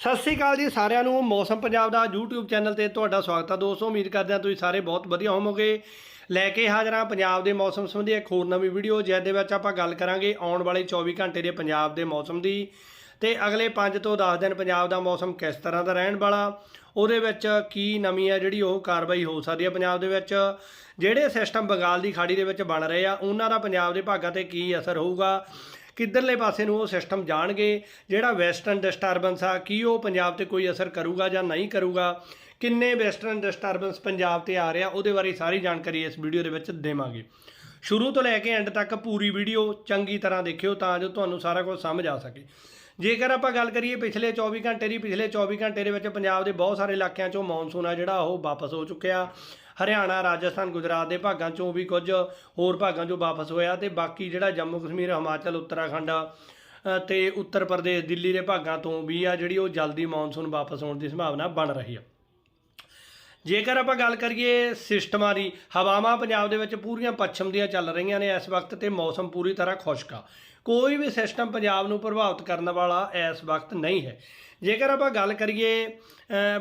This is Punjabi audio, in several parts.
ਸਤਿ ਸ੍ਰੀ ਅਕਾਲ ਜੀ ਸਾਰਿਆਂ ਨੂੰ, ਮੌਸਮ ਪੰਜਾਬ ਦਾ YouTube ਚੈਨਲ ਤੇ ਤੁਹਾਡਾ ਸਵਾਗਤ ਹੈ ਦੋਸਤੋ, ਉਮੀਦ ਕਰਦੇ ਹਾਂ ਤੁਸੀਂ ਸਾਰੇ ਬਹੁਤ ਵਧੀਆ ਹੋਵੋਗੇ। ਲੈ ਕੇ ਹਾਜ਼ਰ ਹਾਂ ਪੰਜਾਬ ਦੇ ਮੌਸਮ ਸੰਬੰਧੀ ਇੱਕ ਹੋਰ ਨਵੀਂ ਵੀਡੀਓ, ਜਿਸ ਦੇ ਵਿੱਚ ਆਪਾਂ ਗੱਲ ਕਰਾਂਗੇ ਆਉਣ ਵਾਲੇ 24 ਘੰਟੇ ਦੇ ਪੰਜਾਬ ਦੇ ਮੌਸਮ ਦੀ। ਤੇ ਅਗਲੇ 5 ਤੋਂ 10 ਦਿਨ ਪੰਜਾਬ ਦਾ ਮੌਸਮ ਕਿਸ ਤਰ੍ਹਾਂ ਦਾ ਰਹਿਣ ਵਾਲਾ, ਉਹਦੇ ਵਿੱਚ ਕੀ ਨਵੀਂ ਹੈ ਜਿਹੜੀ ਉਹ ਕਾਰਵਾਈ ਹੋ ਸਕਦੀ ਹੈ ਪੰਜਾਬ ਦੇ ਵਿੱਚ। ਜਿਹੜੇ ਸਿਸਟਮ ਬੰਗਾਲ ਦੀ ਖਾੜੀ ਦੇ ਵਿੱਚ ਬਣ ਰਹੇ ਆ, ਉਹਨਾਂ ਦਾ ਪੰਜਾਬ ਦੇ ਭਾਗਾਂ ਤੇ ਕੀ ਅਸਰ ਹੋਊਗਾ। ਕਿੱਧਰਲੇ ਪਾਸੇ ਨੂੰ ਉਹ ਸਿਸਟਮ ਜਾਣਗੇ, ਜਿਹੜਾ ਵੈਸਟਰਨ ਡਿਸਟਰਬੈਂਸ ਆ, ਕੀ ਉਹ ਪੰਜਾਬ ਤੇ ਕੋਈ ਅਸਰ ਕਰੂਗਾ ਜਾਂ ਨਹੀਂ ਕਰੂਗਾ, ਕਿੰਨੇ ਵੈਸਟਰਨ ਡਿਸਟਰਬੈਂਸ ਪੰਜਾਬ ਤੇ ਆ ਰਿਹਾ, ਉਹਦੇ ਬਾਰੇ ਸਾਰੀ ਜਾਣਕਾਰੀ ਇਸ ਵੀਡੀਓ ਦੇ ਵਿੱਚ ਦੇਵਾਂਗੇ। ਸ਼ੁਰੂ ਤੋਂ ਲੈ ਕੇ ਐਂਡ ਤੱਕ ਪੂਰੀ ਵੀਡੀਓ ਚੰਗੀ ਤਰ੍ਹਾਂ ਦੇਖਿਓ ਤਾਂ ਜੋ ਤੁਹਾਨੂੰ ਸਾਰਾ ਕੁਝ ਸਮਝ ਆ ਸਕੇ। ਜੇਕਰ ਆਪਾਂ ਗੱਲ ਕਰੀਏ ਪਿਛਲੇ 24 ਘੰਟੇ ਦੀ, ਪਿਛਲੇ 24 ਘੰਟੇ ਦੇ ਵਿੱਚ ਪੰਜਾਬ ਦੇ ਬਹੁਤ ਸਾਰੇ ਇਲਾਕਿਆਂ 'ਚੋਂ ਮੌਨਸੂਨ ਆ ਜਿਹੜਾ, ਉਹ ਵਾਪਸ ਹੋ ਚੁੱਕਿਆ। ਹਰਿਆਣਾ ਰਾਜਸਥਾਨ ਗੁਜਰਾਤ ਦੇ ਭਾਗਾਂ 'ਚੋਂ ਵੀ ਕੁਝ ਹੋਰ ਭਾਗਾਂ 'ਚੋਂ ਵਾਪਸ ਹੋਇਆ ਤੇ ਬਾਕੀ ਜਿਹੜਾ ਜੰਮੂ ਕਸ਼ਮੀਰ ਹਿਮਾਚਲ ਉੱਤਰਾਖੰਡ ਅ, ਤੇ ਉੱਤਰ ਪ੍ਰਦੇਸ਼ ਦਿੱਲੀ ਦੇ ਭਾਗਾਂ ਤੋਂ ਵੀ ਆ ਜਿਹੜੀ ਉਹ ਜਲਦੀ ਮੌਨਸੂਨ ਵਾਪਸ ਹੋਣ ਦੀ ਸੰਭਾਵਨਾ ਬਣ ਰਹੀ ਆ। ਜੇਕਰ ਆਪਾਂ ਗੱਲ ਕਰੀਏ ਸਿਸਟਮਾਂ ਦੀ ਹਵਾਵਾਂ ਪੰਜਾਬ ਦੇ ਵਿੱਚ ਪੂਰੀਆਂ ਪੱਛਮ ਦੀਆਂ ਚੱਲ ਰਹੀਆਂ ਨੇ ਇਸ ਵਕਤ ਤੇ ਮੌਸਮ ਪੂਰੀ ਤਰ੍ਹਾਂ ਖੁਸ਼ਕ ਆ। ਕੋਈ ਵੀ ਸਿਸਟਮ ਪੰਜਾਬ ਨੂੰ ਪ੍ਰਭਾਵਿਤ ਕਰਨ ਵਾਲਾ ਇਸ ਵਕਤ ਨਹੀਂ ਹੈ। ਜੇਕਰ ਆਪਾਂ ਗੱਲ ਕਰੀਏ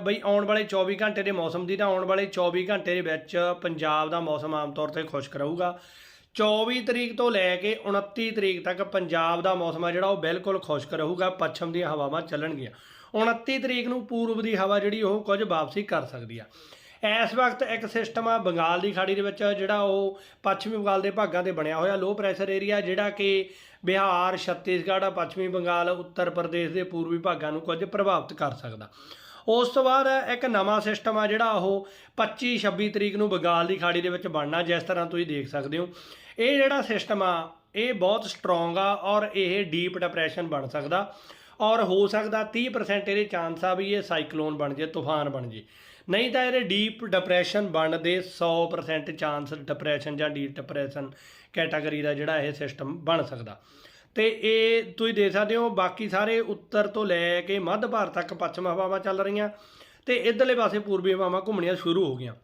ਬਈ ਆਉਣ ਵਾਲੇ 24 ਘੰਟੇ ਦੇ ਮੌਸਮ ਦੀ, ਤਾਂ ਆਉਣ ਵਾਲੇ 24 ਘੰਟੇ ਦੇ ਵਿੱਚ ਪੰਜਾਬ ਦਾ ਮੌਸਮ ਆਮ ਤੌਰ ਤੇ ਖੁਸ਼ਕ ਰਹੂਗਾ। 24 ਤਰੀਕ ਤੋਂ ਲੈ ਕੇ 29 ਤਰੀਕ ਤੱਕ ਪੰਜਾਬ ਦਾ ਮੌਸਮ ਆ ਜਿਹੜਾ, ਉਹ ਬਿਲਕੁਲ ਖੁਸ਼ਕ ਰਹੂਗਾ, ਪੱਛਮ ਦੀਆਂ ਹਵਾਵਾਂ ਚੱਲਣਗੀਆਂ। 29 ਤਰੀਕ ਨੂੰ ਪੂਰਬ ਦੀ ਹਵਾ ਜਿਹੜੀ, ਉਹ ਕੁਝ ਵਾਪਸੀ ਕਰ ਸਕਦੀ ਆ। ਇਸ ਵਕਤ ਇੱਕ ਸਿਸਟਮ ਆ ਬੰਗਾਲ ਦੀ ਖਾੜੀ ਦੇ ਵਿੱਚ, ਜਿਹੜਾ ਉਹ ਪੱਛਮੀ ਬੰਗਾਲ ਦੇ ਭਾਗਾਂ ਤੇ ਬਣਿਆ ਹੋਇਆ ਲੋ ਪ੍ਰੈਸ਼ਰ ਏਰੀਆ ਜਿਹੜਾ ਕਿ ਬਿਹਾਰ, ਛੱਤੀਸਗੜ੍ਹ ਪੱਛਮੀ ਬੰਗਾਲ, ਉੱਤਰ ਪ੍ਰਦੇਸ਼ ਦੇ ਪੂਰਬੀ ਭਾਗਾਂ ਨੂੰ ਕੁਝ ਪ੍ਰਭਾਵਿਤ ਕਰ ਸਕਦਾ। ਉਸ ਤੋਂ ਬਾਅਦ ਇੱਕ ਨਵਾਂ ਸਿਸਟਮ ਆ ਜਿਹੜਾ ਉਹ 25 26 ਤਰੀਕ ਨੂੰ ਬੰਗਾਲ ਦੀ ਖਾੜੀ ਦੇ ਵਿੱਚ ਬਣਨਾ, ਜਿਸ ਤਰ੍ਹਾਂ ਤੁਸੀਂ ਦੇਖ ਸਕਦੇ ਹੋ। ਇਹ ਜਿਹੜਾ ਸਿਸਟਮ ਆ, ਇਹ ਬਹੁਤ ਸਟਰੋਂਗ ਆ ਔਰ ਇਹ ਡੀਪ ਡਿਪਰੈਸ਼ਨ ਬਣ ਸਕਦਾ ਔਰ ਹੋ ਸਕਦਾ 30% ਇਹਦੇ ਚਾਂਸ ਆ ਵੀ ਇਹ ਸਾਈਕਲੋਨ ਬਣ ਜੇ, ਤੂਫਾਨ ਬਣ ਜੇ। ਨਹੀਂ ਤਾਂ ਇਹਦੇ ਡੀਪ ਡਿਪਰੈਸ਼ਨ ਬਣਨ ਦੇ 100% ਚਾਂਸ ਡਿਪਰੈਸ਼ਨ ਜਾਂ ਡੀਪ ਡਿਪਰੈਸ਼ਨ ਕੈਟਾਗਰੀ ਦਾ ਜਿਹੜਾ ਇਹ ਸਿਸਟਮ ਬਣ ਸਕਦਾ। ਤੇ ਇਹ ਤੁਸੀਂ ਦੇਖ ਸਕਦੇ ਹੋ, ਬਾਕੀ ਸਾਰੇ ਉੱਤਰ ਤੋਂ ਲੈ ਕੇ ਮੱਧ ਭਾਰਤ ਤੱਕ ਪੱਛਮ ਹਵਾਵਾਂ ਚੱਲ ਰਹੀਆਂ ਤੇ ਇਧਰਲੇ ਪਾਸੇ ਪੂਰਬੀ ਹਵਾਵਾਂ ਘੁੰਮਣੀਆਂ ਸ਼ੁਰੂ ਹੋ ਗਈਆਂ।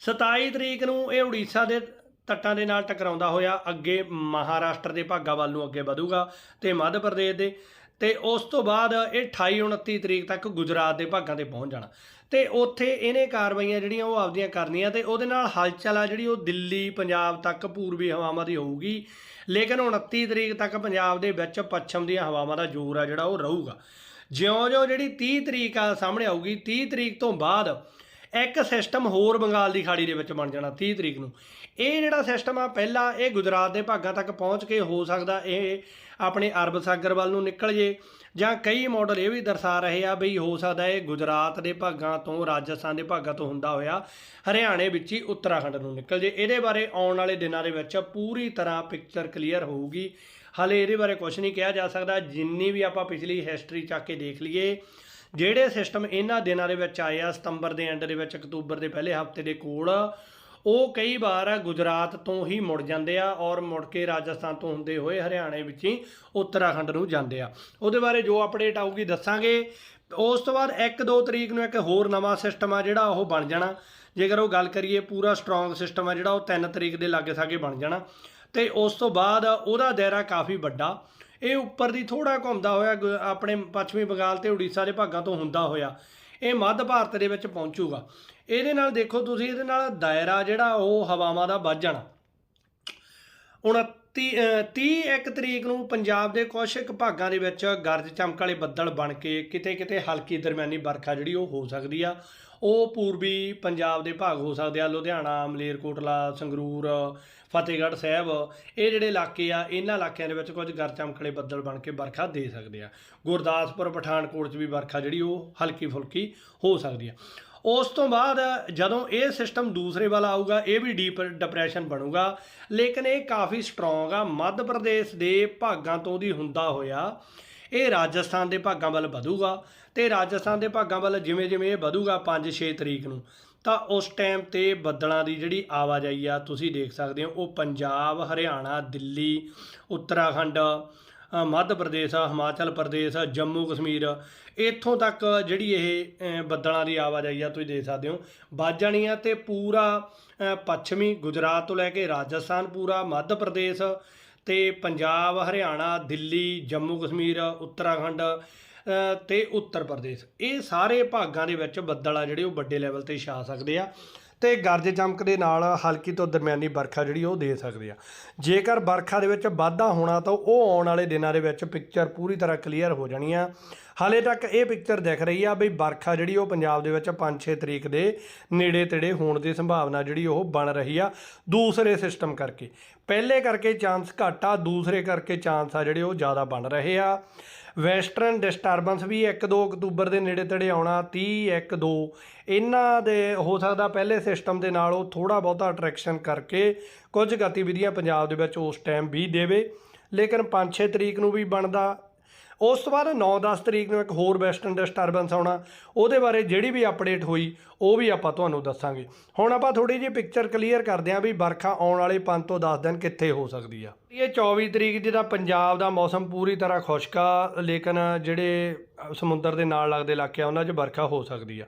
27 ਤਰੀਕ ਨੂੰ ਇਹ ਉੜੀਸਾ ਦੇ ਤੱਟਾਂ ਦੇ ਨਾਲ ਟਕਰਾਉਂਦਾ ਹੋਇਆ, ਅੱਗੇ ਮਹਾਰਾਸ਼ਟਰ ਦੇ ਭਾਗਾਂ ਵੱਲ ਨੂੰ ਅੱਗੇ ਵਧੂਗਾ ਤੇ ਮੱਧ ਪ੍ਰਦੇਸ਼ ਦੇ ਤੇ ਉਸ ਤੋਂ ਬਾਅਦ ਇਹ 28 29 ਤਰੀਕ ਤੱਕ ਗੁਜਰਾਤ ਦੇ ਭਾਗਾਂ ਤੇ ਪਹੁੰਚ ਜਾਣਾ। ਤੇ ਉੱਥੇ ਇਹਨੇ ਕਾਰਵਾਈਆਂ ਜਿਹੜੀਆਂ ਉਹ ਆਪਦੀਆਂ ਕਰਨੀਆਂ ਤੇ ਉਹਦੇ ਨਾਲ ਹਲਚਲ ਆ ਜਿਹੜੀ ਉਹ ਦਿੱਲੀ, ਪੰਜਾਬ ਤੱਕ ਪੂਰਬੀ ਹਵਾਵਾਂ ਦੀ ਹੋਊਗੀ। ਲੇਕਿਨ 29 ਤਰੀਕ ਤੱਕ ਪੰਜਾਬ ਦੇ ਵਿੱਚ ਪੱਛਮ ਦੀਆਂ ਹਵਾਵਾਂ ਦਾ ਜ਼ੋਰ ਆ ਜਿਹੜਾ ਉਹ ਰਹੂਗਾ। ਜਿਉਂ-ਜਿਉਂ ਜਿਹੜੀ 30 ਤਰੀਕ ਆ ਸਾਹਮਣੇ ਆਊਗੀ 30 ਤਰੀਕ ਤੋਂ ਬਾਅਦ ਇੱਕ ਸਿਸਟਮ ਹੋਰ ਬੰਗਾਲ ਦੀ ਖਾੜੀ ਦੇ ਵਿੱਚ ਬਣ ਜਾਣਾ 30 ਤਰੀਕ ਨੂੰ। ਇਹ ਜਿਹੜਾ ਸਿਸਟਮ ਆ, ਪਹਿਲਾਂ ਇਹ ਗੁਜਰਾਤ ਦੇ ਭਾਗਾਂ ਤੱਕ ਪਹੁੰਚ ਕੇ ਹੋ ਸਕਦਾ, ਇਹ ਆਪਣੇ ਅਰਬ ਸਾਗਰ ਵੱਲ ਨੂੰ ਨਿਕਲ ਜੇ। ਜਾਂ ਕਈ ਮਾਡਲ ਇਹ ਵੀ ਦਰਸਾ ਰਹੇ ਆ ਬਈ ਹੋ ਸਕਦਾ ਇਹ ਗੁਜਰਾਤ ਦੇ ਭਾਗਾਂ ਤੋਂ, ਰਾਜਸਥਾਨ ਦੇ ਭਾਗਾਂ ਤੋਂ ਹੁੰਦਾ ਹੋਇਆ ਹਰਿਆਣੇ ਵਿੱਚ ਹੀ ਉੱਤਰਾਖੰਡ ਨੂੰ ਨਿਕਲ ਜੇ। ਇਹਦੇ ਬਾਰੇ ਆਉਣ ਵਾਲੇ ਦਿਨਾਂ ਦੇ ਵਿੱਚ ਪੂਰੀ ਤਰ੍ਹਾਂ ਪਿਕਚਰ ਕਲੀਅਰ ਹੋਊਗੀ। ਹਾਲੇ ਇਹਦੇ ਬਾਰੇ ਕੁਝ ਨਹੀਂ ਕਿਹਾ ਜਾ ਸਕਦਾ। ਜਿੰਨੀ ਵੀ ਆਪਾਂ ਪਿਛਲੀ ਹਿਸਟਰੀ ਚੱਕ ਕੇ ਦੇਖ ਲਈਏ ਜਿਹੜੇ ਸਿਸਟਮ ਇਹਨਾਂ ਦਿਨਾਂ ਦੇ ਵਿੱਚ ਆਏ ਆ, ਸਤੰਬਰ ਦੇ ਐਂਡ ਦੇ ਵਿੱਚ, ਅਕਤੂਬਰ ਦੇ ਪਹਿਲੇ ਹਫ਼ਤੇ ਦੇ ਕੋਲ, ਉਹ ਕਈ ਵਾਰ ਗੁਜਰਾਤ ਤੋਂ ਹੀ ਮੁੜ ਜਾਂਦੇ ਆ ਔਰ ਮੁੜ ਕੇ ਰਾਜਸਥਾਨ ਤੋਂ ਹੁੰਦੇ ਹੋਏ ਹਰਿਆਣੇ ਵਿੱਚ ਹੀ ਉੱਤਰਾਖੰਡ ਨੂੰ ਜਾਂਦੇ ਆ। ਉਹਦੇ ਬਾਰੇ ਜੋ ਅਪਡੇਟ ਆਊਗੀ ਦੱਸਾਂਗੇ। ਉਸ ਤੋਂ ਬਾਅਦ 1-2 ਤਰੀਕ ਨੂੰ ਇੱਕ ਹੋਰ ਨਵਾਂ ਸਿਸਟਮ ਆ ਜਿਹੜਾ ਉਹ ਬਣ ਜਾਣਾ। ਜੇਕਰ ਉਹ ਗੱਲ ਕਰੀਏ ਪੂਰਾ ਸਟਰੋਂਗ ਸਿਸਟਮ ਆ ਜਿਹੜਾ ਉਹ 3 ਤਰੀਕ ਦੇ ਲਾਗੇ ਸਾਗੇ ਬਣ ਜਾਣਾ। ਤੇ ਉਸ ਤੋਂ ਬਾਅਦ ਉਹਦਾ ਦਾਇਰਾ ਕਾਫੀ ਵੱਡਾ। ਇਹ ਉੱਪਰ ਦੀ ਥੋੜਾ ਘੁੰਮਦਾ ਹੋਇਆ, ਗੁ- ਆਪਣੇ ਪੱਛਮੀ ਬੰਗਾਲ ਤੇ ਉੜੀਸਾ ਦੇ ਭਾਗਾਂ ਤੋਂ ਹੁੰਦਾ ਹੋਇਆ, ਇਹ ਮੱਧ ਭਾਰਤ ਦੇ ਵਿੱਚ ਪਹੁੰਚੂਗਾ। ਇਹਦੇ ਨਾਲ ਦੇਖੋ ਤੁਸੀਂ, ਇਹਦੇ ਨਾਲ ਦਾਇਰਾ ਜਿਹੜਾ ਉਹ ਹਵਾਵਾਂ ਦਾ ਵੱਧ ਜਾਣਾ। 29 ਅ, 30 ਇੱਕ ਤਰੀਕ ਨੂੰ ਪੰਜਾਬ ਦੇ ਕੁਝ ਕੁ ਭਾਗਾਂ ਦੇ ਵਿੱਚ ਗਰਜ ਚਮਕ ਵਾਲੇ ਬੱਦਲ ਬਣ ਕੇ ਕਿਤੇ ਕਿਤੇ ਹਲਕੀ ਦਰਮਿਆਨੀ ਵਰਖਾ ਜਿਹੜੀ ਉਹ ਹੋ ਸਕਦੀ ਆ। ਉਹ ਪੂਰਬੀ ਪੰਜਾਬ ਦੇ ਭਾਗ ਹੋ ਸਕਦੇ ਆ ਲੁਧਿਆਣਾ ਮਲੇਰਕੋਟਲਾ ਸੰਗਰੂਰ ਫਤਿਹਗੜ੍ਹ ਸਾਹਿਬ ਇਹ ਜਿਹੜੇ ਇਲਾਕੇ ਆ ਇਹਨਾਂ ਇਲਾਕਿਆਂ ਦੇ ਵਿੱਚ ਕੁਝ ਗਰਜ ਚਮਕਲੇ ਬੱਦਲ ਬਣ ਕੇ ਵਰਖਾ ਦੇ ਸਕਦੇ ਆ। ਗੁਰਦਾਸਪੁਰ ਪਠਾਨਕੋਟ 'ਚ ਵੀ ਵਰਖਾ ਜਿਹੜੀ ਉਹ ਹਲਕੀ ਫੁਲਕੀ ਹੋ ਸਕਦੀ ਆ। ਉਸ ਤੋਂ ਬਾਅਦ ਜਦੋਂ ਇਹ ਸਿਸਟਮ ਦੂਸਰੇ ਵੱਲ ਆਊਗਾ, ਇਹ ਵੀ ਡੀਪ ਡਿਪਰੈਸ਼ਨ ਬਣੂਗਾ। ਲੇਕਿਨ ਇਹ ਕਾਫੀ ਸਟਰੋਂਗ ਆ। ਮੱਧ ਪ੍ਰਦੇਸ਼ ਦੇ ਭਾਗਾਂ ਤੋਂ ਦੀ ਹੁੰਦਾ ਹੋਇਆ, ਇਹ ਰਾਜਸਥਾਨ ਦੇ ਭਾਗਾਂ ਵੱਲ ਵਧੂਗਾ। ਤੇ ਰਾਜਸਥਾਨ ਦੇ ਭਾਗਾਂ ਵੱਲ ਜਿਵੇਂ ਜਿਵੇਂ ਇਹ ਵਧੂਗਾ 5-6 ਤਰੀਕ ਨੂੰ, ਤਾਂ ਉਸ ਟਾਈਮ ਤੇ ਬੱਦਲਾਂ ਦੀ ਜਿਹੜੀ ਆਵਾਜਾਈ ਆ, ਤੁਸੀਂ ਦੇਖ ਸਕਦੇ ਹੋ, ਉਹ ਪੰਜਾਬ, ਹਰਿਆਣਾ, ਦਿੱਲੀ, ਉੱਤਰਾਖੰਡ ਮੱਧ ਪ੍ਰਦੇਸ਼ ਹਿਮਾਚਲ ਪ੍ਰਦੇਸ਼ ਜੰਮੂ ਕਸ਼ਮੀਰ ਇੱਥੋਂ ਤੱਕ ਜਿਹੜੀ ਇਹ ਬੱਦਲਾਂ ਦੀ ਆਵਾਜਾਈ ਆ ਤੁਸੀਂ ਦੇਖ ਸਕਦੇ ਹੋ। ਵੱਧ ਜਾਣੀ ਆ ਤੇ ਪੂਰਾ ਪੱਛਮੀ ਗੁਜਰਾਤ ਤੋਂ ਲੈ ਕੇ ਰਾਜਸਥਾਨ ਪੂਰਾ ਮੱਧ ਪ੍ਰਦੇਸ਼ ਤੇ ਪੰਜਾਬ ਹਰਿਆਣਾ ਦਿੱਲੀ ਜੰਮੂ ਕਸ਼ਮੀਰ ਉੱਤਰਾਖੰਡ ਅ, ਤੇ ਉੱਤਰ ਪ੍ਰਦੇਸ਼। ਇਹ ਸਾਰੇ ਭਾਗਾਂ ਦੇ ਵਿੱਚ ਬੱਦਲ ਆ ਜਿਹੜੇ ਉਹ ਵੱਡੇ ਲੈਵਲ ਤੇ ਛਾ ਸਕਦੇ ਆ। ਤੇ ਗਰਜ ਚਮਕ ਦੇ ਨਾਲ ਹਲਕੀ ਤੋਂ ਦਰਮਿਆਨੀ ਵਰਖਾ ਜਿਹੜੀ ਉਹ ਦੇ ਸਕਦੇ ਆ। ਜੇਕਰ ਵਰਖਾ ਦੇ ਵਿੱਚ ਵਾਧਾ ਹੋਣਾ ਤਾਂ ਉਹ ਆਉਣ ਵਾਲੇ ਦਿਨਾਂ ਦੇ ਵਿੱਚ ਪਿਕਚਰ ਪੂਰੀ ਤਰ੍ਹਾਂ ਕਲੀਅਰ ਹੋ ਜਾਣੀ ਆ। ਹਾਲੇ ਤੱਕ ਇਹ ਪਿਕਚਰ ਦਿਖ ਰਹੀ ਆ ਬਈ ਵਰਖਾ ਜਿਹੜੀ ਉਹ ਪੰਜਾਬ ਦੇ ਵਿੱਚ 5-6 ਤਰੀਕ ਦੇ ਨੇੜੇ ਤੇੜੇ ਹੋਣ ਦੀ ਸੰਭਾਵਨਾ ਜਿਹੜੀ ਉਹ ਬਣ ਰਹੀ ਆ ਦੂਸਰੇ ਸਿਸਟਮ ਕਰਕੇ। ਪਹਿਲੇ ਕਰਕੇ ਚਾਂਸ ਘੱਟ ਆ, ਦੂਸਰੇ ਕਰਕੇ ਚਾਂਸ ਆ ਜਿਹੜੇ ਉਹ ਜ਼ਿਆਦਾ ਬਣ ਰਹੇ ਆ। ਵੈਸਟਰਨ ਡਿਸਟਰਬੈਂਸ ਵੀ 1-2 ਅਕਤੂਬਰ ਦੇ ਨੇੜੇ ਤੇੜੇ ਆਉਣਾ 30 1-2 ਇਹਨਾਂ ਦੇ ਹੋ ਸਕਦਾ ਪਹਿਲੇ ਸਿਸਟਮ ਦੇ ਨਾਲ ਉਹ ਥੋੜਾ ਬਹੁਤਾ ਅਟਰੈਕਸ਼ਨ ਕਰਕੇ ਕੁਝ ਗਤੀਵਿਧੀਆਂ ਪੰਜਾਬ ਦੇ ਵਿੱਚ ਉਸ ਟਾਈਮ ਵੀ ਦੇਵੇ। ਲੇਕਿਨ 5-6 ਤਰੀਕ ਨੂੰ ਵੀ ਬਣਦਾ। ਉਸ ਤੋਂ ਬਾਅਦ 9-10 ਤਰੀਕ ਨੂੰ ਇੱਕ ਹੋਰ ਵੈਸਟਰਨ ਡਿਸਟਰਬੈਂਸ ਆਉਣਾ, ਉਹਦੇ ਬਾਰੇ ਜਿਹੜੀ ਵੀ ਅਪਡੇਟ ਹੋਈ, ਉਹ ਵੀ ਆਪਾਂ ਤੁਹਾਨੂੰ ਦੱਸਾਂਗੇ। ਹੁਣ ਆਪਾਂ ਥੋੜੀ ਜਿਹੀ ਪਿਕਚਰ ਕਲੀਅਰ ਕਰਦੇ ਆਂ ਵੀ ਵਰਖਾ ਆਉਣ ਵਾਲੇ 5 ਤੋਂ 10 ਦਿਨ ਕਿੱਥੇ ਹੋ ਸਕਦੀ ਆ। ਇਹ 24 ਤਰੀਕ ਜਿਹਦਾ ਪੰਜਾਬ ਦਾ ਮੌਸਮ ਪੂਰੀ ਤਰ੍ਹਾਂ ਖੁਸ਼ਕ ਆ, ਲੇਕਿਨ ਜਿਹੜੇ ਸਮੁੰਦਰ ਦੇ ਨਾਲ ਲੱਗਦੇ ਇਲਾਕੇ ਆ, ਉਹਨਾਂ 'ਚ ਵਰਖਾ ਹੋ ਸਕਦੀ ਆ।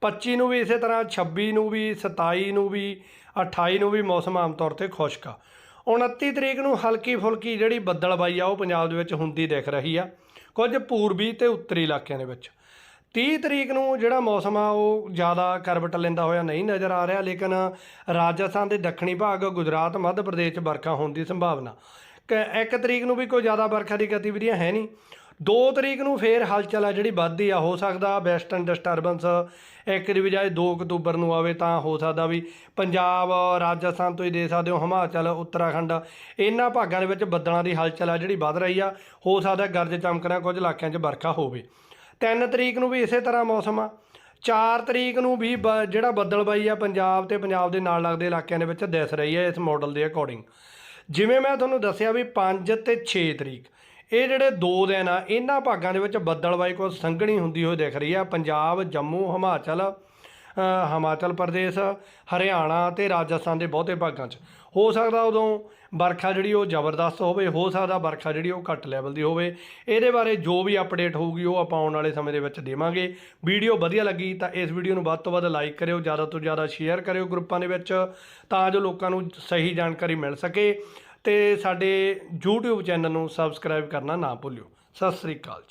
25 ਨੂੰ ਵੀ ਇਸੇ ਤਰ੍ਹਾਂ 26 ਨੂੰ ਵੀ 27 ਨੂੰ ਵੀ 28 ਨੂੰ ਵੀ ਮੌਸਮ ਆਮ ਤੌਰ ਤੇ ਖੁਸ਼ਕ ਆ। 29 ਤਰੀਕ ਨੂੰ ਹਲਕੀ ਫੁਲਕੀ ਜਿਹੜੀ ਬੱਦਲਬਾਈ ਆ, ਉਹ ਪੰਜਾਬ ਦੇ ਵਿੱਚ ਹੁੰਦੀ ਦਿਖ ਰਹੀ ਆ। ਕੁਝ ਪੂਰਬੀ ਤੇ ਉੱਤਰੀ ਇਲਾਕਿਆਂ ਦੇ ਵਿੱਚ। 30 ਤਰੀਕ ਨੂੰ ਜਿਹੜਾ ਮੌਸਮ ਆ, ਉਹ ਜ਼ਿਆਦਾ ਕਰਵਟ ਲੈਂਦਾ ਹੋਇਆ ਨਹੀਂ ਨਜ਼ਰ ਆ ਰਿਹਾ, ਲੇਕਿਨ ਰਾਜਸਥਾਨ ਦੇ ਦੱਖਣੀ ਭਾਗ, ਗੁਜਰਾਤ, ਮੱਧ ਪ੍ਰਦੇਸ਼ 'ਚ ਵਰਖਾ ਹੋਣ ਦੀ ਸੰਭਾਵਨਾ। ਕ- ਇੱਕ ਤਰੀਕ ਨੂੰ ਵੀ ਕੋਈ ਜ਼ਿਆਦਾ ਵਰਖਾ ਦੀ ਗਤੀਵਿਧੀਆਂ ਹੈ ਨਹੀਂ। 2 ਤਰੀਕ ਨੂੰ ਫੇਰ ਹਲਚਲ ਆ ਜਿਹੜੀ ਵੱਧਦੀ ਆ, ਹੋ ਸਕਦਾ ਵੈਸਟਰਨ ਡਿਸਟਰਬੈਂਸ ਇੱਕ ਦੀ ਬਜਾਏ 2 ਅਕਤੂਬਰ ਨੂੰ ਆਵੇ ਤਾਂ ਹੋ ਸਕਦਾ ਵੀ ਪੰਜਾਬ, ਰਾਜਸਥਾਨ ਤੋਂ ਹੀ ਦੇ ਸਕਦੇ ਹੋ, ਹਿਮਾਚਲ, ਉੱਤਰਾਖੰਡ। ਇਹਨਾਂ ਭਾਗਾਂ ਦੇ ਵਿੱਚ ਬੱਦਲਾਂ ਦੀ ਹਲਚਲ ਆ ਜਿਹੜੀ ਵੱਧ ਰਹੀ ਆ, ਹੋ ਸਕਦਾ ਗਰਜ ਚਮਕਣਾ ਕੁਝ ਇਲਾਕਿਆਂ 'ਚ ਵਰਖਾ ਹੋਵੇ। 3 ਤਰੀਕ ਨੂੰ ਵੀ ਇਸੇ ਤਰ੍ਹਾਂ ਮੌਸਮ ਆ। 4 ਤਰੀਕ ਨੂੰ ਵੀ ਬ- ਜਿਹੜਾ ਬੱਦਲਬਾਈ ਆ, ਪੰਜਾਬ ਤੇ ਪੰਜਾਬ ਦੇ ਨਾਲ ਲੱਗਦੇ ਇਲਾਕਿਆਂ ਦੇ ਵਿੱਚ ਦਿਸ ਰਹੀ ਹੈ ਇਸ ਮਾਡਲ ਦੇ ਅਕੋਰਡਿੰਗ ਜਿਵੇਂ ਮੈਂ ਤੁਹਾਨੂੰ ਦੱਸਿਆ ਵੀ 5 ਤੇ 6 ਤਰੀਕ। ਇਹ ਜਿਹੜੇ ਦੋ ਦਿਨ ਆ, ਇਹਨਾਂ ਭਾਗਾਂ ਦੇ ਵਿੱਚ ਬੱਦਲਵਾਈ ਕੋਲ ਸੰਘਣੀ ਹੁੰਦੀ ਹੋਈ ਦਿਖ ਰਹੀ ਆ। ਪੰਜਾਬ, ਜੰਮੂ, ਹਿਮਾਚਲ ਹਿਮਾਚਲ ਪ੍ਰਦੇਸ਼, ਹਰਿਆਣਾ ਤੇ ਰਾਜਸਥਾਨ ਦੇ ਬਹੁਤੇ ਭਾਗਾਂ 'ਚ। ਹੋ ਸਕਦਾ ਉਦੋਂ ਵਰਖਾ ਜਿਹੜੀ ਉਹ ਜ਼ਬਰਦਸਤ ਹੋਵੇ, ਹੋ ਸਕਦਾ ਵਰਖਾ ਜਿਹੜੀ ਉਹ ਘੱਟ ਲੈਵਲ ਦੀ ਹੋਵੇ। ਇਹਦੇ ਬਾਰੇ ਜੋ ਵੀ ਅਪਡੇਟ ਹੋਊਗੀ, ਉਹ ਆਪਾਂ ਆਉਣ ਵਾਲੇ ਸਮੇਂ ਦੇ ਵਿੱਚ ਦੇਵਾਂਗੇ। ਵੀਡੀਓ ਵਧੀਆ ਲੱਗੀ ਤਾਂ ਇਸ ਵੀਡੀਓ ਨੂੰ ਵੱਧ ਤੋਂ ਵੱਧ ਲਾਈਕ ਕਰਿਓ, ਜ਼ਿਆਦਾ ਤੋਂ ਜ਼ਿਆਦਾ ਸ਼ੇਅਰ ਕਰਿਓ ਗਰੁੱਪਾਂ ਦੇ ਵਿੱਚ, ਤਾਂ ਜੋ ਲੋਕਾਂ ਨੂੰ ਸਹੀ ਜਾਣਕਾਰੀ ਮਿਲ ਸਕੇ। ਅਤੇ ਸਾਡੇ YouTube ਚੈਨਲ ਨੂੰ ਸਬਸਕ੍ਰਾਈਬ ਕਰਨਾ ਨਾ ਭੁੱਲਿਓ। ਸਤਿ ਸ੍ਰੀ ਅਕਾਲ ਜੀ।